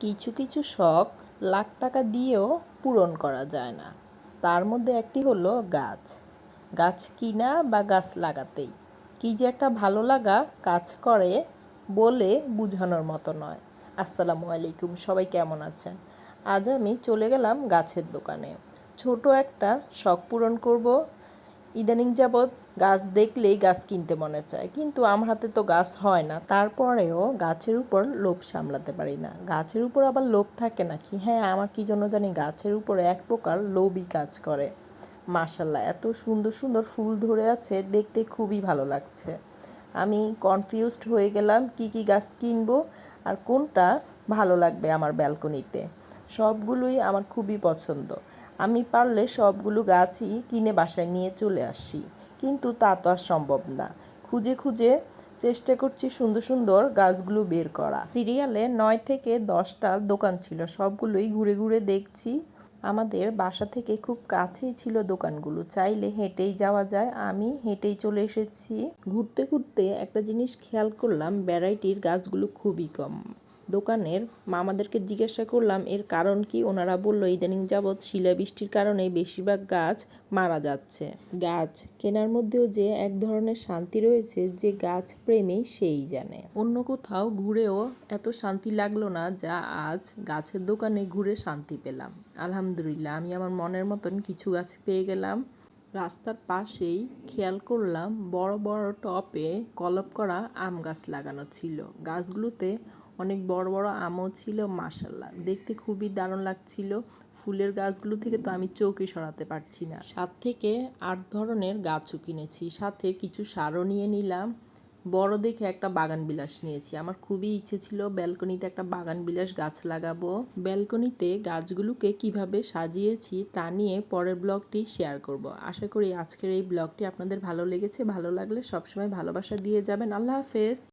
কিছু কিছু শখ লাখ টাকা দিয়েও পূরণ করা যায় না। তার মধ্যে একটি হলো গাছ। গাছ কিনা বা গাছ লাগাতেই। কি যে একটা ভালো লাগা কাজ করে বলে বোঝানোর মতো নয়। আসসালামু আলাইকুম, সবাই কেমন আছেন? আজ আমি চলে গেলাম গাছের দোকানে। ছোট একটা শখ পূরণ করব ইদানিং যাবৎ গাছ দেখলেই গাছ কিনতে মনে চায়। কিন্তু আমার হাতে তো গাছ হয় না। তারপরেও গাছের উপর লোভ সামলাতে পারি না। গাছের উপর আবার লোভ থাকে নাকি? হ্যাঁ আমার কি জন্য জানি গাছের উপর এক প্রকার লোভই কাজ করে। মাশাল্লাহ, এত সুন্দর সুন্দর ফুল ধরে আছে, দেখতে খুবই ভালো লাগছে। আমি কনফিউজড হয়ে গেলাম, কি কি গাছ কিনবো আর কোনটা ভালো লাগবে আমার ব্যালকনিতে? সবগুলোই আমার খুবই পছন্দ। আমি পারলে সবগুলো গাছই কিনে বাসায় নিয়ে চলে আসি। কিন্তু তা তো আর সম্ভব না। খুঁজে খুঁজে চেষ্টা করছি সুন্দর সুন্দর গাছগুলো বের করা। সিরিয়ালে নয় থেকে দশটা দোকান ছিল। সবগুলোই ঘুরে ঘুরে দেখছি। আমাদের বাসা থেকে খুব কাছেই ছিল দোকানগুলো। চাইলে হেঁটেই যাওয়া যায়। আমি হেঁটেই চলে এসেছি। ঘুরতে ঘুরতে একটা জিনিস খেয়াল করলাম, ভ্যারাইটির গাছগুলো খুবই কম। দোকানের মামাদেরকে জিজ্ঞাসা করলাম, এর কারণ কি? ওনারা বলল, ইদানিং যাবৎ শিলাবৃষ্টির কারণে বেশিরভাগ গাছ মারা যাচ্ছে। গাছ কেনার মধ্যেও যে এক ধরনের শান্তি রয়েছে, যে গাছ প্রেমী সেই জানে। অন্য কোথাও ঘুরেও এত শান্তি লাগল না, যা আজ গাছের দোকানে ঘুরে শান্তি পেলাম। আলহামদুলিল্লাহ, আমি আমার মনের মতন কিছু গাছ পেয়ে গেলাম। রাস্তার পাশেই খেয়াল করলাম, বড় বড় টপে কলপ করা আম গাছ লাগানো ছিল। গাছগুলোতে অনেক বড় বড় আমও ছিল মাসাল্লাহ দেখতে খুবই দারুণ লাগছিল। ফুলের গাছগুলো থেকে তো আমি চৌকি সরাতে পারছি না। সাত থেকে আট ধরনের গাছও কিনেছি। সাথে কিছু সারও নিয়ে নিলাম। বড় দেখে একটা বাগান বিলাস নিয়েছি। আমার খুবই ইচ্ছে ছিল ব্যালকনিতে একটা বাগান বিলাস গাছ লাগাবো। ব্যালকনিতে গাছগুলোকে কীভাবে সাজিয়েছি তা নিয়ে পরের ব্লগটি শেয়ার করব। আশা করি আজকের এই ব্লগটি আপনাদের ভালো লেগেছে। ভালো লাগলে সবসময় ভালোবাসা দিয়ে যাবেন। আল্লাহ হাফেজ।